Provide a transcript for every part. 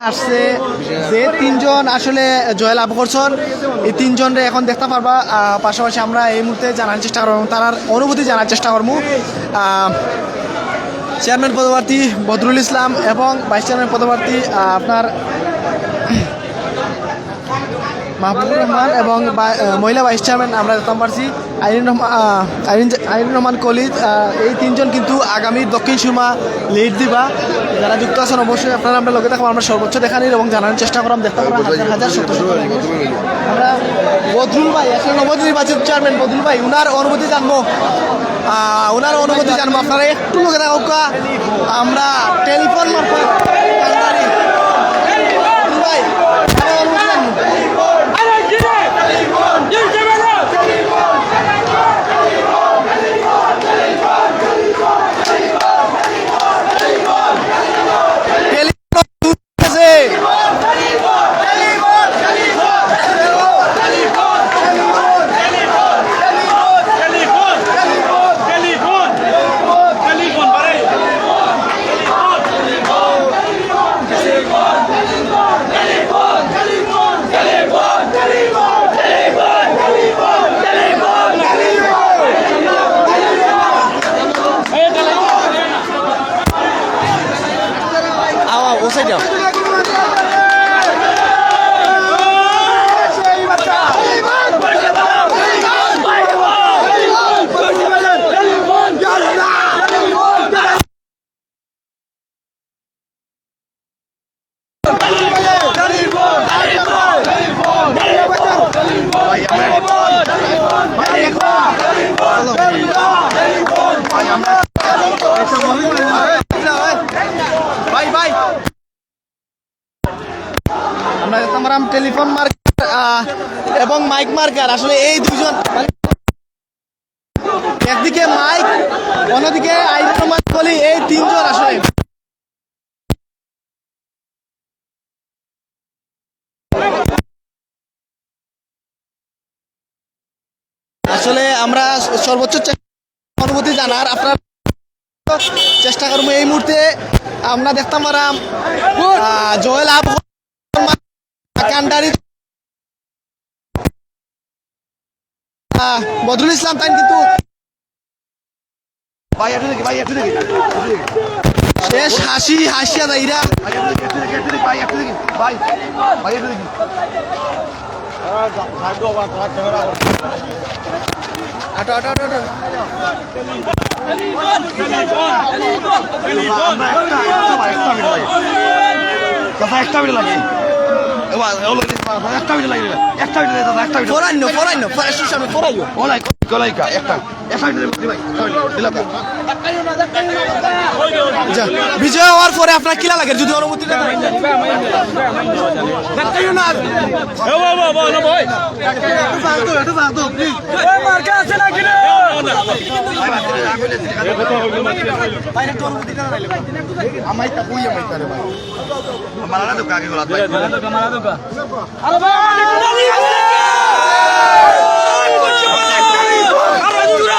আসছে যে তিনজন আসলে জয়েল আবু করছন। এই তিনজনরে এখন দেখতে পারবা পাশাপাশি আমরা এই মুহূর্তে জানার চেষ্টা করব তার অনুভূতি জানার চেষ্টা করব। চেয়ারম্যান পদপ্রার্থী বদরুল ইসলাম এবং ভাইস চেয়ারম্যান পদপ্রার্থী আপনার মাহবুবুর রহমান এবং মহিলা ভাইস চেয়ারম্যান আমরা দেখতে পারছি আইরিন রহমান আইরিন রহমান কলিদ এই তিনজন কিন্তু আগামী দক্ষিণ সুরমা লিড দিবা। যারা যুক্ত আছেন অবশ্যই আপনারা আমরা লোকে থাকব আমরা সর্বোচ্চ দেখা দেখানির এবং জানানোর চেষ্টা করলাম দেখতে হাজার হাজার আমরা বদরুল ভাই, আসলে নবনির্বাচিত চেয়ারম্যান বদরুল ভাই, উনার অনুমতি জানব। ওনার অনুমতি জানব। আপনারা একটু লোকে থাকুক আমরা টেলিফোন মারফত। ভাই আপনার অনুভূতি জানব টেলিফোন আছে Telepon! Telepon! Telepon, pare! আওয়া ও সাইড যাও টেলিফোন মার্কার এবং মাইক মার্কার আসলে এই দুজন একদিকে মাইক অন্যদিকে আইরমান বলি এই তিনজন আসলে আসলে আমরা সর্বোচ্চ অনুভূতি জানার আপনার চেষ্টা করব এই মুহূর্তে। আমরা দেখতাম পারাম আহ, জয়েল আব কান্ডারি। বদরুল ইসলাম তাই কিন্তু শেষ হাসি হাসিয়া দাইরা। ভাই একটু দেখি ভাই একটু দেখি। ভাই ভাই একটু দেখি। আটো আটো আটো আটো। একটা মিনিট দাদা একটা মিনিট লাগে একটা মিনিট লাগে একটা মিনিট গলাইকা একটা আচ্ছা, বিজয় হওয়ার পরে আপনার কিলা লাগে যদি অনুমতি না দেন?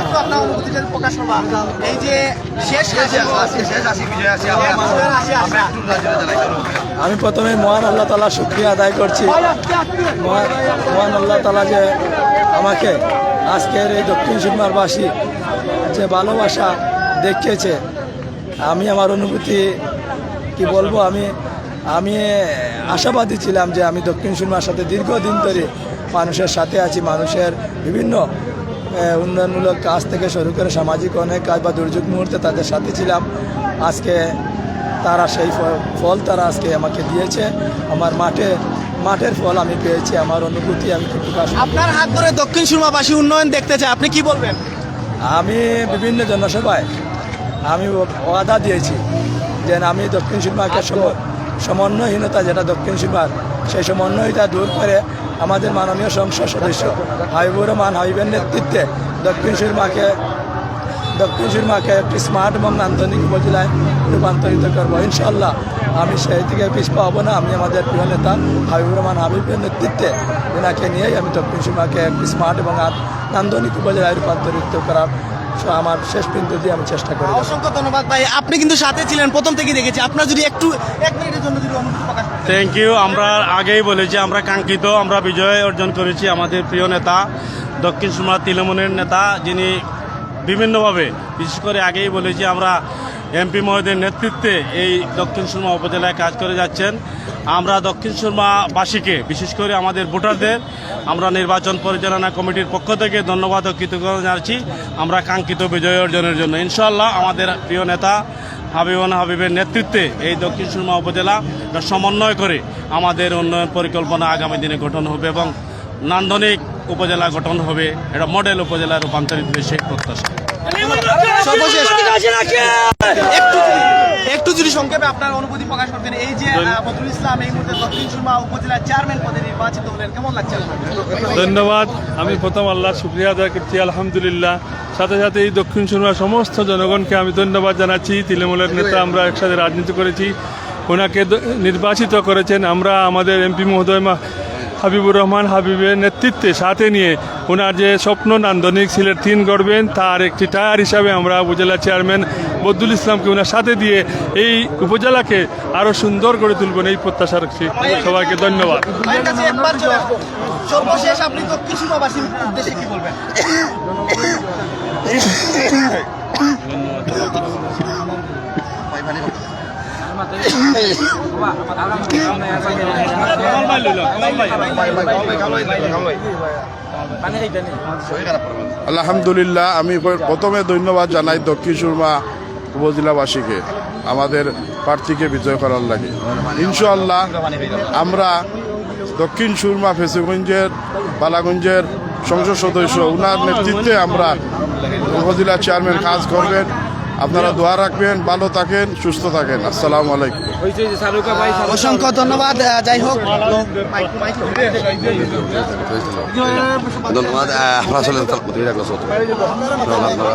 একটু আপনার অনুভূতিটা প্রকাশ করবা। এই যে শেষ আমি প্রথমে মহান আল্লাহ তালা শুক্রিয়া আদায় করছি। মহান আল্লাহ তালা যে আমাকে আজকের এই দক্ষিণ সিনেমারবাসী যে ভালোবাসা দেখিয়েছে আমি আমার অনুভূতি কি বলব আমি আমি আশাবাদী ছিলাম যে আমি দক্ষিণ সিনেমার সাথে দীর্ঘদিন ধরে মানুষের সাথে আছি মানুষের বিভিন্ন উন্নয়নমূলক কাজ থেকে শুরু করে সামাজিক অনেক কাজ বা দুর্যোগ মুহূর্তে তাদের সাথে ছিলাম। আজকে তারা সেই ফল তারা আজকে আমাকে দিয়েছে। আমার মাঠে মাঠের ফল আমি পেয়েছি আমার অনুভূতি আমি প্রকাশ আপনার হাত ধরে দক্ষিণ সুরমাবাসী উন্নয়ন দেখতে চাই আপনি কি বলবেন? আমি বিভিন্ন জনসভায় আমি ওয়াদা দিয়েছি যে আমি দক্ষিণ সিনেমাকে সমন্বয়হীনতা যেটা দক্ষিণ সিনেমার সেই সমন্বয়তা দূর করে আমাদের মাননীয় সংসদ সদস্য, হাবিবুর রহমান হাবিবের নেতৃত্বে দক্ষিণ সুরমাকে দক্ষিণ সুরমাকে একটি স্মার্ট এবং নান্দনিক উপজেলায় রূপান্তরিত করব। ইনশাল্লাহ আমি সেই থেকে পিছপা হব না। আমি আমাদের প্রিয় নেতা হাবিবুর রহমান হাবিবের নেতৃত্বে ওনাকে নিয়েই আমি দক্ষিণ সুরমাকে একটি স্মার্ট এবং নান্দনিক উপজেলায় রূপান্তরিত করার আমার শেষ বিন্দু দিয়ে আমি চেষ্টা করি। অসংখ্য ধন্যবাদ ভাই। আপনি কিন্তু সাথে ছিলেন, প্রথম থেকে দেখেছি। আপনার যদি একটু, এক মিনিটের জন্য যদি করেন। থ্যাংক ইউ আমরা আগেই বলেছি, আমরা কাঙ্ক্ষিত, আমরা বিজয় অর্জন করেছি আমাদের প্রিয় নেতা, দক্ষিণ সুরমা তৃণমূলের নেতা, যিনি বিভিন্নভাবে, বিশেষ করে আগেই বলেছি, আমরা এমপি মহোদয়ের নেতৃত্বে এই দক্ষিণ সুরমা উপজেলায় কাজ করে যাচ্ছেন। আমরা দক্ষিণ সুরমাবাসীকে, বিশেষ করে আমাদের ভোটারদের, আমরা নির্বাচন পরিচালনা কমিটির পক্ষ থেকে ধন্যবাদ ও কৃতজ্ঞতা জানাচ্ছি। আমরা কাঙ্ক্ষিত বিজয় অর্জনের জন্য। ইনশাল্লাহ আমাদের প্রিয় নেতা হাবিবান হাবিবের নেতৃত্বে এই দক্ষিণ সুরমা উপজেলা সমন্বয় করে আমাদের উন্নয়ন পরিকল্পনা আগামী দিনে গঠন হবে এবং নান্দনিক উপজেলা গঠন হবে। এটা মডেল উপজেলা রূপান্তরিত হবে সেই প্রত্যাশা একটু একটু যদি সংক্ষেপে আপনার অনুভূতি প্রকাশ করতেন এই যে ইসলাম এই মুহূর্তে দক্ষিণ সুরমা উপজেলার চেয়ারম্যান পদে নির্বাচিত হলেন কেমন লাগছে ধন্যবাদ। আমি প্রথম আল্লাহ শুক্রিয়া আদায় করছি আলহামদুলিল্লাহ। সাথে সাথে এই দক্ষিণ সুরমার সমস্ত জনগণকে আমি ধন্যবাদ জানাচ্ছি। তৃণমূলের নেতা আমরা একসাথে রাজনীতি করেছি। ওনাকে নির্বাচিত করেছেন আমরা, আমাদের এমপি মহোদয় হাবিবুর রহমান হাবিবের নেতৃত্বে। সাথে নিয়ে ওনার যে স্বপ্ন নান্দনিক সিলেট তিন গড়বেন, তার একটি টায়ার হিসাবে আমরা উপজেলা চেয়ারম্যান বদুল ইসলামকে ওনার সাথে দিয়ে এই উপজেলাকে আরও সুন্দর করে তুলবেন এই প্রত্যাশা রাখছি। সবাইকে ধন্যবাদ। সর্বশেষ আপনি উদ্দেশ্যে কি বলবেন? আলহামদুলিল্লাহ, আমি প্রথমে ধন্যবাদ জানাই দক্ষিণ সুরমা উপজেলাবাসীকে, আমাদের প্রার্থীকে বিজয় করার লাগে। ইনশাল্লাহ আমরা দক্ষিণ সুরমা, ফেসিগঞ্জের, বালাগঞ্জের সংসদ সদস্য উনার নেতৃত্বে আমরা উপজেলা চেয়ারম্যান কাজ করবেন। আপনারা দোয়া রাখবেন ভালো থাকেন সুস্থ থাকেন। আসসালামু আলাইকুম। অসংখ্য ধন্যবাদ যাই হোক। ধন্যবাদ আপনারা।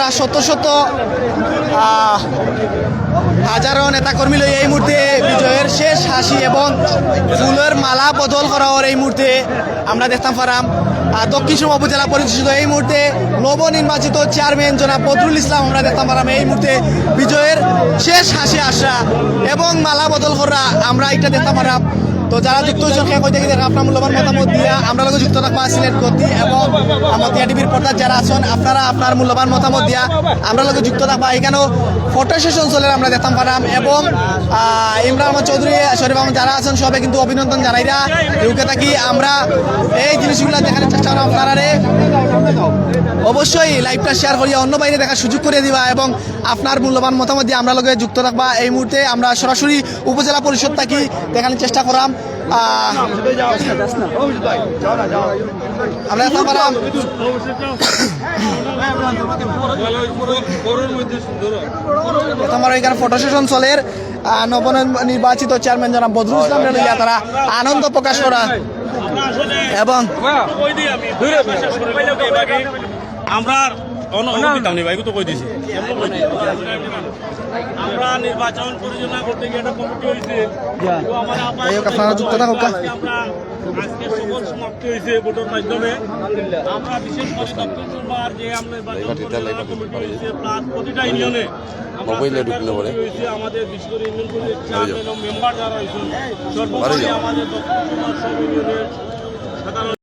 পারা শত শত হাজারো নেতাকর্মী লই এই মুহূর্তে বিজয়ের শেষ হাসি এবং ফুলের মালা বদল করার এই মুহূর্তে আমরা দেখতাম পারাম দক্ষিণ সুরমা উপজেলা পরিচিত এই মুহূর্তে নবনির্বাচিত চেয়ারম্যান জনাব বদরুল ইসলাম আমরা দেখতাম পারাম এই মুহূর্তে বিজয়ের শেষ হাসি আসা এবং মালা বদল করা আমরা এটা দেখতাম পারাম তো যারা যুক্ত হয়েছেন কই দেখা আপনার মূল্যবান মতামত দিয়া আমরা লোক যুক্ত থাকবা সিলেট গতি এবং আমার টিয়া পর্দার যারা আছেন, আপনারা আপনার মূল্যবান মতামত দিয়া আমরা লোক যুক্ত থাকবা। এখানেও ফটো সেশন চলে, আমরা দেখতাম পারাম, এবং ইমরান আহমদ চৌধুরী, শরীফ আহমদ যারা আছেন সবাই কিন্তু অভিনন্দন জানাইরা। ইউকে থাকি আমরা এই জিনিসগুলো দেখানোর চেষ্টা করা আপনারা অবশ্যই লাইভটা শেয়ার করিয়া অন্য বাইরে দেখার সুযোগ করে দিবা এবং আপনার মূল্যবান মতামত দিয়ে আমরা লগে যুক্ত থাকবা। এই মুহূর্তে আমরা সরাসরি উপজেলা পরিষদ থাকি, দেখানোর চেষ্টা করাম। আমরা আমার এখানে ফটো সেশন চলের নবনির্বাচিত চেয়ারম্যান জনাব বদরুল ইসলাম লইয়া তারা আনন্দ প্রকাশ করা। এবং আমরা নির্বাচন পরিচালনা করতে গিয়ে একটা কমিটি হয়েছে। তো আমার আব্বা- এই হোক, যুক্ত থাকুক, কা? আজকে সকল সমাপ্তি হয়েছে ভোটের মাধ্যমে। আমরা বিশেষ করে দক্ষিণ চুরমার যে আমরা কমিটি হয়েছে প্লাস প্রতিটা ইউনিয়নে আমরা সেন্টার কমিটি হয়েছে আমাদের বিশেষ করে ইউনিয়ন পরিষদের চেয়ারম্যান ও মেম্বার যারা হয়েছে সর্বোপরি আমাদের দক্ষিণ চুরমার সব ইউনিয়নের সাধারণ